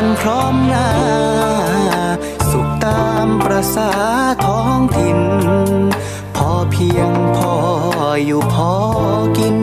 กันพร้อมหน้า สุขตามประษาท้องถิ่น พอเพียงพออยู่พอกิน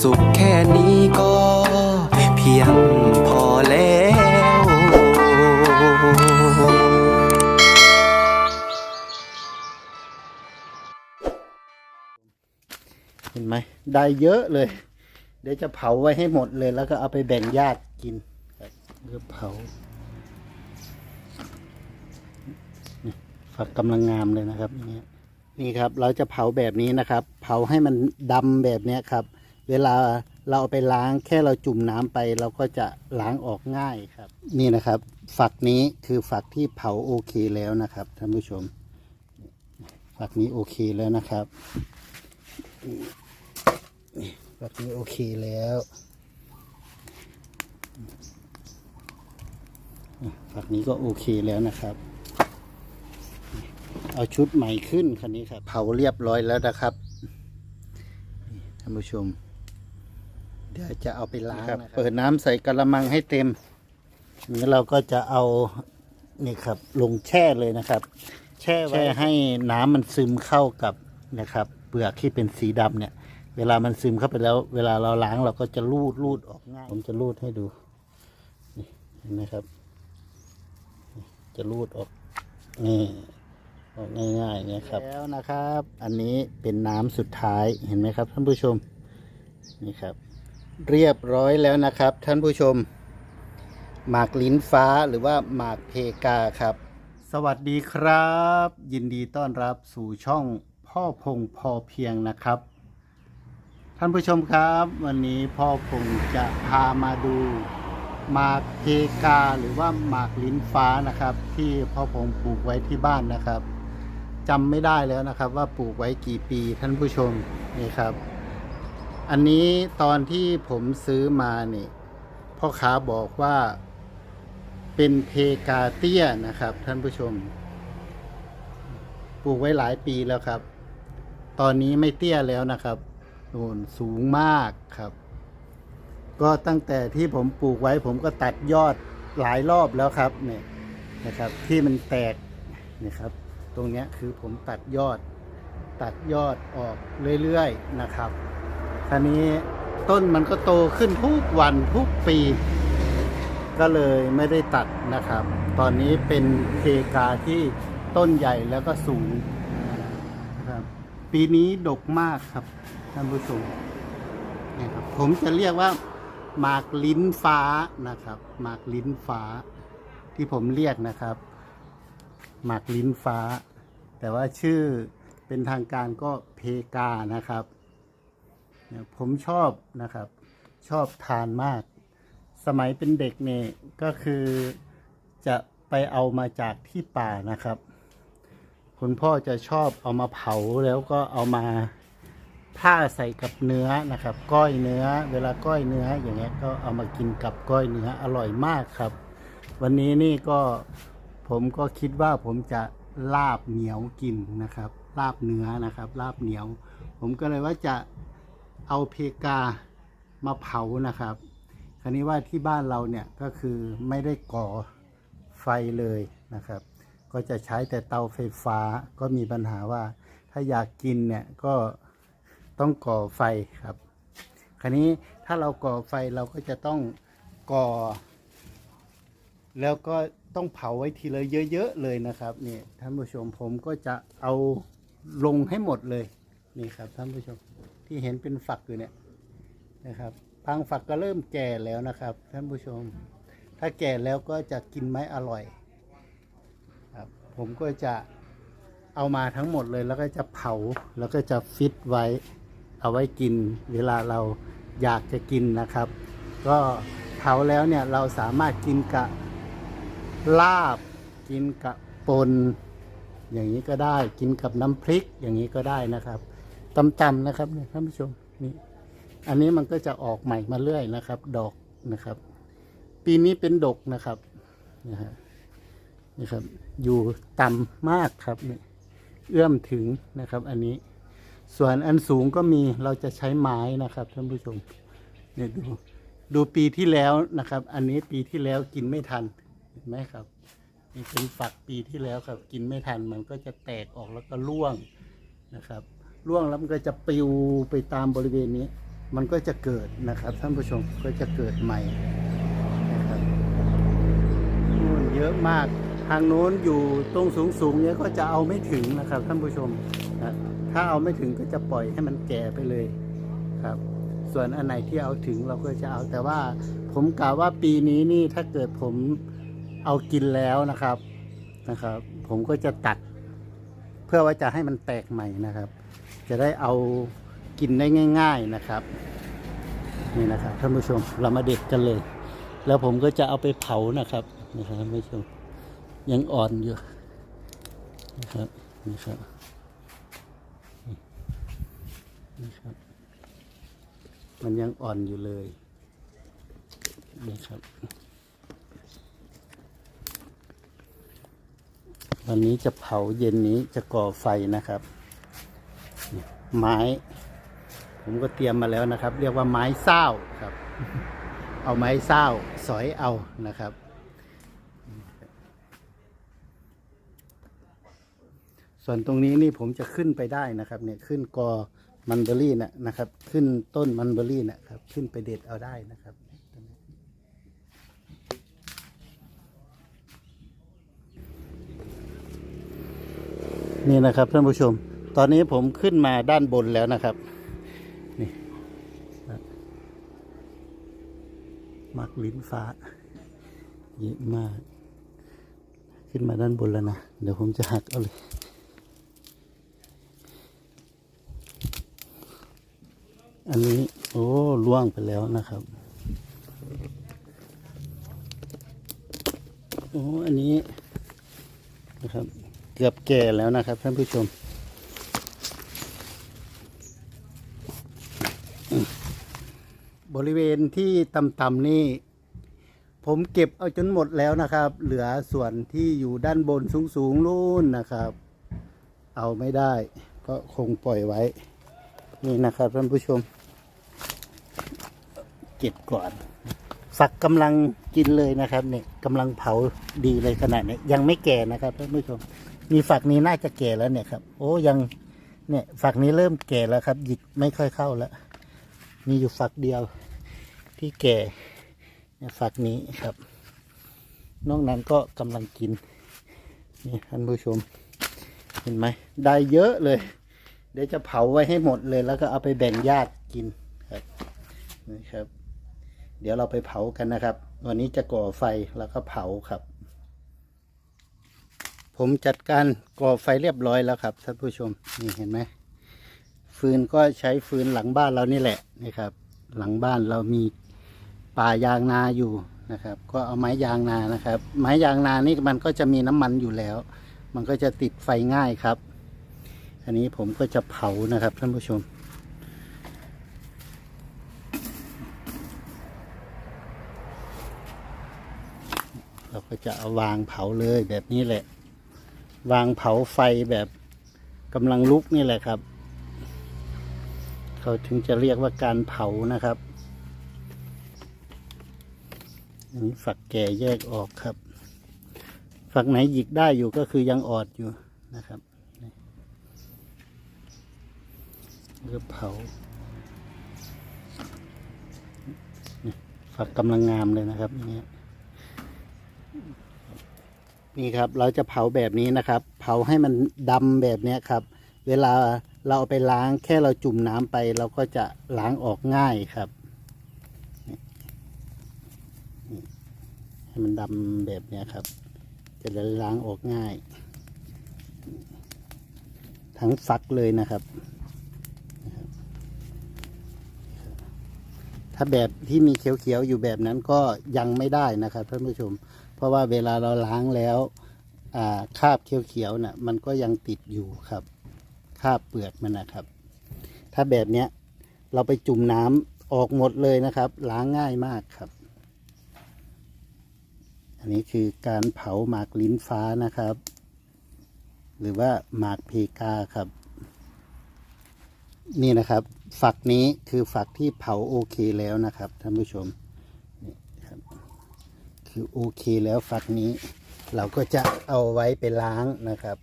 สุขแค่นี้ก็เพียงพอแล้วเห็นไหมได้เยอะเลย เดี๋ยวจะเผาไว้ให้หมดเลยแล้วก็เอาไปแบ่งญาติกิน ครับเพื่อเผาฝักกำลังงามเลยนะครับอย่นี่ครับ เราจะเผาแบบนี้นะครับ เผาให้มันดำแบบนี้ครับ เวลาเราเอาไปล้างแค่เราจุ่มน้ำไป เราก็จะล้างออกง่ายครับ นี่นะครับ ฝักนี้คือฝักที่เผาโอเคแล้วนะครับท่านผู้ชม ฝักนี้โอเคแล้วนะครับฝักนี้โอเคแล้ว ฝักนี้ก็โอเคแล้วนะครับ เอาชุดใหม่ขึ้นคันนี้ครับ เผาเรียบร้อยแล้วนะครับนี่ท่านผู้ชม เดี๋ยวจะเอาไปล้างนะครับ เปิดน้ำใส่กระมังให้เต็มนี้เราก็จะเอานี่ครับ ลงแช่เลยนะครับ แช่ไว้ให้น้ำมันซึมเข้ากับนะครับเปลือกที่เป็นสีดำเนี่ย เวลามันซึมเข้าไปแล้ว เวลาเราล้างเราก็จะลูดลูดออกง่าย ผมจะลูดให้ดูนี่เห็นไหมครับนี่ จะลูดออกนี่ออกง่ายๆเนี่ยครับแล้วนะครับ อันนี้เป็นน้ำสุดท้ายเห็นไหมครับท่านผู้ชมนี่ครับ เรียบร้อยแล้วนะครับ ท่านผู้ชม หมากลิ้นฟ้าหรือว่าหมากเพกาครับ สวัสดีครับ ยินดีต้อนรับสู่ช่องพ่อพงพอเพียงนะครับ ท่านผู้ชมครับ วันนี้พ่อพงจะพามาดู หมากเพกาหรือว่าหมากลิ้นฟ้านะครับ ที่พ่อพงปลูกไว้ที่บ้านนะครับจำไม่ได้แล้วนะครับว่าปลูกไว้กี่ปีท่านผู้ชมนี่ครับ อันนี้ตอนที่ผมซื้อมานี่พ่อค้าบอกว่าเป็นเพกาเตี้ยนะครับ ท่านผู้ชม ปลูกไว้หลายปีแล้วครับ ตอนนี้ไม่เตี้ยแล้วนะครับโน่นสูงมากครับ ก็ตั้งแต่ที่ผมปลูกไว้ผมก็ตัดยอดหลายรอบแล้วครับเนี่ยนะครับ ที่มันแตกนะครับ ตรงเนี้ยคือผมตัดยอด ตัดยอดออกเรื่อยๆนะครับคราวนี้ต้นมันก็โตขึ้นทุกวันทุกปี ก็เลยไม่ได้ตัดนะครับ ตอนนี้เป็นเพกาที่ต้นใหญ่แล้วก็สูงนะครับปีนี้ดกมากครับท่านผู้ชมนี่ครับผมจะเรียกว่า หมากลิ้นฟ้านะครับ หมากลิ้นฟ้า ที่ผมเรียกนะครับ หมากลิ้นฟ้า แต่ว่าชื่อเป็นทางการก็เพกานะครับ ผมชอบนะครับ ชอบทานมาก สมัยเป็นเด็กเนี่ยก็คือจะไปเอามาจากที่ป่านะครับ คุณพ่อจะชอบเอามาเผาแล้วก็เอามา ผ้าใส่กับเนื้อนะครับ ก้อยเนื้อ เวลาก้อยเนื้ออย่างเงี้ยก็เอามากินกับก้อยเนื้ออร่อยมากครับ วันนี้นี่ก็ผมก็คิดว่าผมจะลาบเหนียวกินนะครับ ลาบเนื้อนะครับ ลาบเหนียว ผมก็เลยว่าจะเอาเพกามาเผานะครับ คราวนี้ว่าที่บ้านเราเนี่ยก็คือไม่ได้ก่อไฟเลยนะครับ ก็จะใช้แต่เตาไฟฟ้าก็มีปัญหาว่าถ้าอยากกินเนี่ยก็ ต้องก่อไฟครับ คราวนี้ถ้าเราก่อไฟเราก็จะต้องก่อ แล้วก็ต้องเผาไว้ทีละเยอะๆเลยนะครับนี่ท่านผู้ชมผมก็จะเอาลงให้หมดเลยนี่ครับท่านผู้ชมที่เห็นเป็นฝักอยู่เนี่ยนะครับบางฝักก็เริ่มแก่แล้วนะครับ ท่านผู้ชม ถ้าแก่แล้วก็จะกินไม่อร่อยครับผมก็จะเอามาทั้งหมดเลยแล้วก็จะเผาแล้วก็จะฟิตไว้ เอาไว้กินเวลาเราอยากจะกินนะครับ ก็เผาแล้วเนี่ยเราสามารถกินกับลาบ กินกับปนอย่างนี้ก็ได้กินกับน้ำพริกอย่างนี้ก็ได้นะครับตำๆนะครับเนี่ยท่านผู้ชมนี่อันนี้มันก็จะออกใหม่มาเรื่อยนะครับ ดอกนะครับ ปีนี้เป็นดกนะครับนะฮะนี่ครับ อยู่ต่ำมากครับเนี่ยเอื้อมถึงนะครับ อันนี้ ส่วนอันสูงก็มีเราจะใช้ไม้นะครับท่านผู้ชมเนี่ยดูดูปีที่แล้วนะครับ อันนี้ปีที่แล้วกินไม่ทันเห็นไหมครับนี่เป็นฝักปีที่แล้วครับ กินไม่ทันมันก็จะแตกออกแล้วก็ร่วงนะครับร่วงแล้วมันก็จะปลิวไปตามบริเวณนี้ มันก็จะเกิดนะครับท่านผู้ชมก็จะเกิดใหม่นะครับนู่นเยอะมาก ทางโน้นอยู่ตรงสูงๆเนี้ยก็จะเอาไม่ถึงนะครับท่านผู้ชม ถ้าเอาไม่ถึงก็จะปล่อยให้มันแก่ไปเลยครับ ส่วนอันไหนที่เอาถึงเราก็จะเอา แต่ว่าผมกล่าวว่าปีนี้นี่ถ้าเกิดผมเอากินแล้วนะครับนะครับ ผมก็จะตัด เพื่อว่าจะให้มันแตกใหม่นะครับ จะได้เอากินได้ง่าย ๆนะครับนี่นะครับท่านผู้ชมเรามาเด็ดกันเลย แล้วผมก็จะเอาไปเผานะครับนะครับท่านผู้ชมยังอ่อนอยู่นะครับนี่ครับ นี่ครับ มันยังอ่อนอยู่เลยนี่ครับ วันนี้จะเผาเย็นนี้จะก่อไฟนะครับ ไม้ ผมก็เตรียมมาแล้วนะครับ เรียกว่าไม้เศร้าครับ เอาไม้เศร้าสอยเอานะครับส่วนตรงนี้นี่ผมจะขึ้นไปได้นะครับ เนี่ยขึ้นกอ มันเบอรี่นะนะครับ ขึ้นต้นมันเบอรี่นะครับ ขึ้นไปเด็ดเอาได้นะครับนี่นะครับท่านผู้ชม ตอนนี้ผมขึ้นมาด้านบนแล้วนะครับ นี่มักลิ้นฟ้า เยอะมาก ขึ้นมาด้านบนแล้วนะ เดี๋ยวผมจะหักเอาเลย อันนี้ โอ้ล่วงไปแล้วนะครับ โอ้อันนี้นะครับ เกือบแก่แล้วนะครับท่านผู้ชมบริเวณที่ต่ำๆนี่ ผมเก็บเอาจนหมดแล้วนะครับ เหลือส่วนที่อยู่ด้านบนสูงๆนู่นนะครับ เอาไม่ได้ ก็คงปล่อยไว้ นี่นะครับท่านผู้ชม เก็บก่อน ฝักกำลังกินเลยนะครับ เนี่ยกำลังเผาดีเลยขนาดนี้ยังไม่แก่นะครับท่านผู้ชม มีฝักนี้น่าจะแก่แล้วเนี่ยครับ โอ้ยังเนี่ยฝักนี้เริ่มแก่แล้วครับ หยิกไม่ค่อยเข้าแล้ว มีอยู่ฝักเดียวที่แก่เนี่ยฝักนี้ครับ นอกนั้นก็กำลังกิน นี่ท่านผู้ชม เห็นไหม ได้เยอะเลย เดี๋ยวจะเผาไว้ให้หมดเลย แล้วก็เอาไปแบ่งญาติกินครับ นี่ครับ เดี๋ยวเราไปเผากันนะครับ วันนี้จะก่อไฟแล้วก็เผาครับ ผมจัดการก่อไฟเรียบร้อยแล้วครับท่านผู้ชมนี่เห็นไหมฟืนก็ใช้ฟืนหลังบ้านเรานี่แหละนะครับ หลังบ้านเรามีป่ายางนาอยู่นะครับ ก็เอาไม้ยางนานะครับ ไม้ยางนานี่มันก็จะมีน้ำมันอยู่แล้ว มันก็จะติดไฟง่ายครับ อันนี้ผมก็จะเผานะครับท่านผู้ชม เรา ก็จะเอาวางเผาเลยแบบนี้แหละ วางเผาไฟแบบกำลังลุกนี่แหละครับ เขาถึงจะเรียกว่าการเผานะครับอันนี้ฝักแก่แยกออกครับ ฝักไหนหยิกได้อยู่ก็คือยังออดอยู่นะครับนี่แล้วก็เผาฝักกำลังงามเลยนะครับอย่างเงี้ย นี่ครับเราจะเผาแบบนี้นะครับ เผาให้มันดำแบบนี้ครับ เวลาเราเอาไปล้างแค่เราจุ่มน้ำไป เราก็จะล้างออกง่ายครับ ให้มันดำแบบนี้ครับ จะได้ล้างออกง่าย ทั้งฟักเลยนะครับถ้าแบบที่มีเขียวๆอยู่แบบนั้นก็ยังไม่ได้นะครับท่านผู้ชม เพราะว่าเวลาเราล้างแล้วคราบเขียวๆน่ะมันก็ยังติดอยู่ครับคราบเปลือกมันนะครับ ถ้าแบบเนี้ยเราไปจุ่มน้ำออกหมดเลยนะครับ ล้างง่ายมากครับ อันนี้คือการเผาหมากลิ้นฟ้านะครับ หรือว่าหมากเพกาครับ นี่นะครับ ฝักนี้คือฝักที่เผาโอเคแล้วนะครับท่านผู้ชม คือโอเคแล้วฝักนี้ เราก็จะเอาไว้ไปล้างนะครับ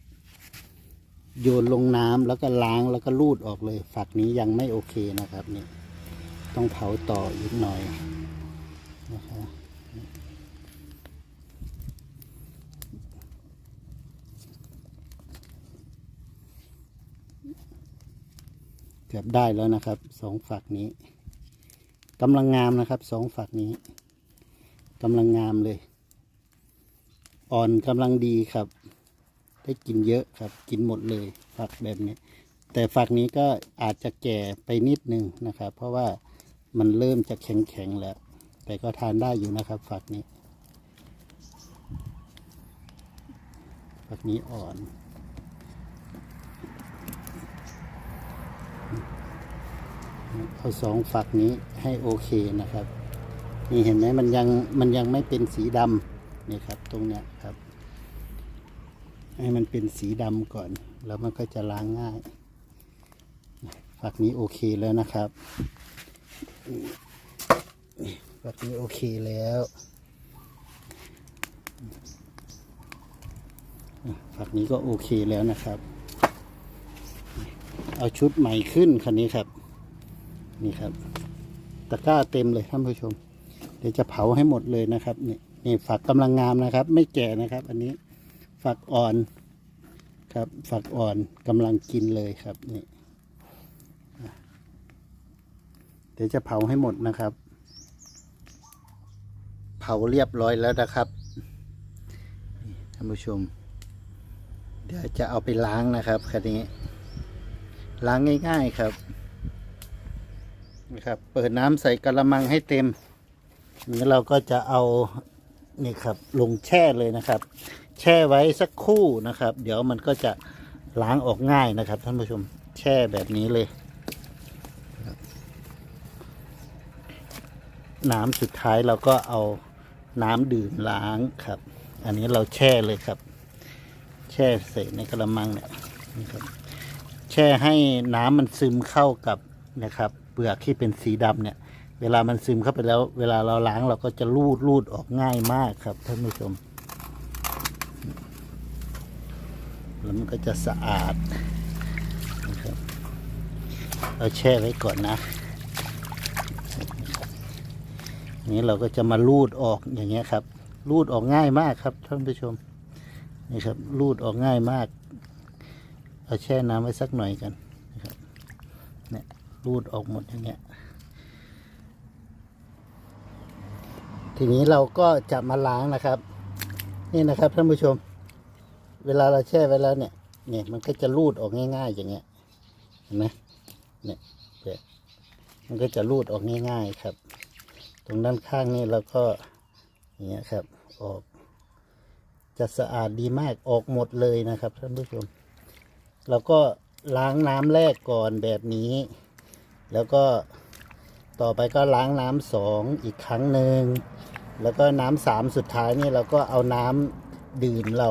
โยนลงน้ำแล้วก็ล้างแล้วก็ลูดออกเลย ฝักนี้ยังไม่โอเคนะครับนี่ต้องเผาต่ออีกหน่อยนะครับเกือบได้แล้วนะครับสองฝักนี้กำลังงามนะครับสองฝักนี้ กำลังงามเลย อ่อนกำลังดีครับ ได้กินเยอะครับ กินหมดเลยฝักแบบนี้ แต่ฝักนี้ก็อาจจะแก่ไปนิดนึงนะครับ เพราะว่ามันเริ่มจะแข็งๆแล้ว แต่ก็ทานได้อยู่นะครับ ฝักนี้ ฝักนี้อ่อนเอาสองฝักนี้ให้โอเคนะครับ นี่เห็นไหมมันยังมันยังไม่เป็นสีดำนี่ครับ ตรงเนี้ยครับ ให้มันเป็นสีดำก่อน แล้วมันก็จะล้างง่ายฝักนี้โอเคแล้วนะครับฝักนี้โอเคแล้วฝักนี้ก็โอเคแล้วนะครับ เอาชุดใหม่ขึ้นคันนี้ครับ นี่ครับ ตะกร้าเต็มเลยท่านผู้ชม เดี๋ยวจะเผาให้หมดเลยนะครับนี่นี่ฝักกำลังงามนะครับ ไม่แก่นะครับ อันนี้ฝักอ่อนครับฝักอ่อนกำลังกินเลยครับนี่เดี๋ยวจะเผาให้หมดนะครับ เผาเรียบร้อยแล้วนะครับท่านผู้ชม เดี๋ยวจะเอาไปล้างนะครับคันนี้ ล้างง่าย ๆครับนะครับ เปิดน้ำใส่กระมังให้เต็ม นี้เราก็จะเอานี่ครับลงแช่เลยนะครับ แช่ไว้สักครู่นะครับ เดี๋ยวมันก็จะล้างออกง่ายนะครับ ท่านผู้ชมแช่แบบนี้เลย น้ำสุดท้ายเราก็เอาน้ำดื่มล้างครับ อันนี้เราแช่เลยครับ แช่ใส่ในกระมังเนี่ยนี่ครับแช่ให้น้ำมันซึมเข้ากับนะครับ เปลือกที่เป็นสีดำเนี่ย เวลามันซึมเข้าไปแล้ว เวลาเราล้างเราก็จะลูดลูดออกง่ายมากครับท่านผู้ชม แล้วมันก็จะสะอาดนะครับเราแช่ไว้ก่อนนะ นี้เราก็จะมาลูดออกอย่างเงี้ยครับลูดออกง่ายมากครับท่านผู้ชม นี่ครับลูดออกง่ายมาก เอาแช่น้ำไว้สักหน่อยกันนะครับ เนี่ยรูดออกหมดอย่างเงี้ย ทีนี้เราก็จะมาล้างนะครับ นี่นะครับท่านผู้ชม เวลาเราแช่ไว้แล้วเนี่ยเนี่ยมันก็จะรูดออกง่ายๆ อย่างเงี้ยเห็นไหมเนี่ยมันก็จะรูดออกง่ายๆครับ ตรงด้านข้างนี่เราก็อย่างเงี้ยครับออก จะสะอาดดีมากออกหมดเลยนะครับท่านผู้ชมเราก็ล้างน้ำแรกก่อนแบบนี้ แล้วก็ ต่อไปก็ล้างน้ำสองอีกครั้งหนึ่งแล้วก็น้ำสามสุดท้ายนี่เราก็เอาน้ำดื่มเรา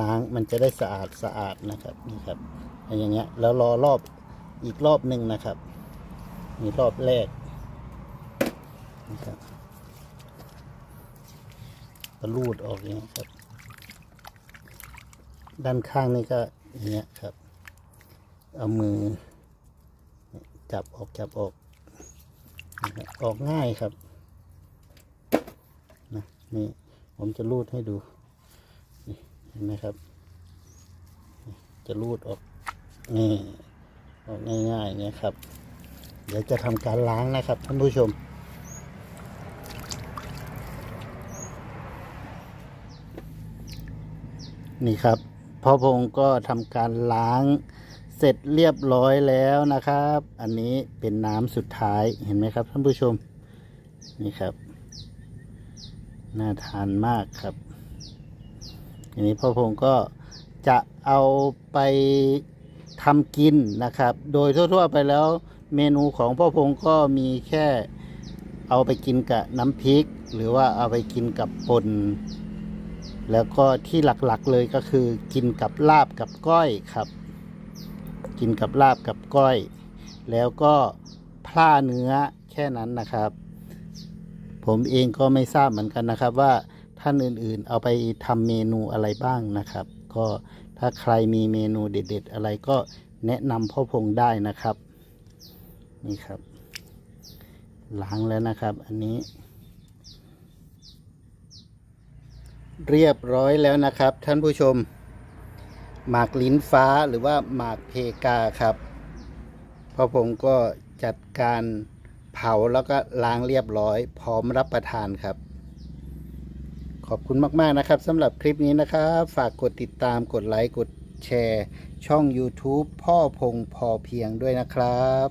ล้างมันจะได้สะอาดสะอาดนะครับนี่ครับอย่างเงี้ยแล้วรอรอบอีกรอบหนึ่งนะครับนี่รอบแรกนะครับก็รูดออกอย่างเงี้ยครับ ด้านข้างนี่ก็อย่างเงี้ยครับ เอามือ จับออกจับออก ออกง่ายครับนะนี่ผมจะรูดให้ดูนี่เห็นไหมครับ จะรูดออกนี่ออกง่ายง่างเงี้ยครับ เดี๋ยวจะทำการล้างนะครับท่านผู้ชมนี่ครับพ่อพงศ์ก็ทำการล้าง เสร็จเรียบร้อยแล้วนะครับ อันนี้เป็นน้ำสุดท้ายเห็นไหมครับท่านผู้ชม นี่ครับ น่าทานมากครับ อันนี้พ่อพงก็จะเอาไปทำกินนะครับ โดยทั่วๆไปแล้วเมนูของพ่อพงก็มีแค่เอาไปกินกับน้ำพริก หรือว่าเอาไปกินกับป่นแล้วก็ที่หลักๆเลยก็คือกินกับลาบกับก้อยครับ กินกับลาบกับก้อย แล้วก็พล่าเนื้อแค่นั้นนะครับ ผมเองก็ไม่ทราบเหมือนกันนะครับว่าท่านอื่นๆ เอาไปทำเมนูอะไรบ้างนะครับ ก็ถ้าใครมีเมนูเด็ด ๆ อะไรก็แนะนำพ่อพงได้นะครับ นี่ครับ ล้างแล้วนะครับ อันนี้ เรียบร้อยแล้วนะครับ ท่านผู้ชม หมากลิ้นฟ้าหรือว่าหมากเพกาครับพอผมก็จัดการเผาแล้วก็ล้างเรียบร้อย พร้อมรับประทานครับ ขอบคุณมาก ๆ นะครับสำหรับคลิปนี้นะครับ ฝากกดติดตามกดไลค์กดแชร์ ช่อง YouTube พ่อพงพอเพียงด้วยนะครับ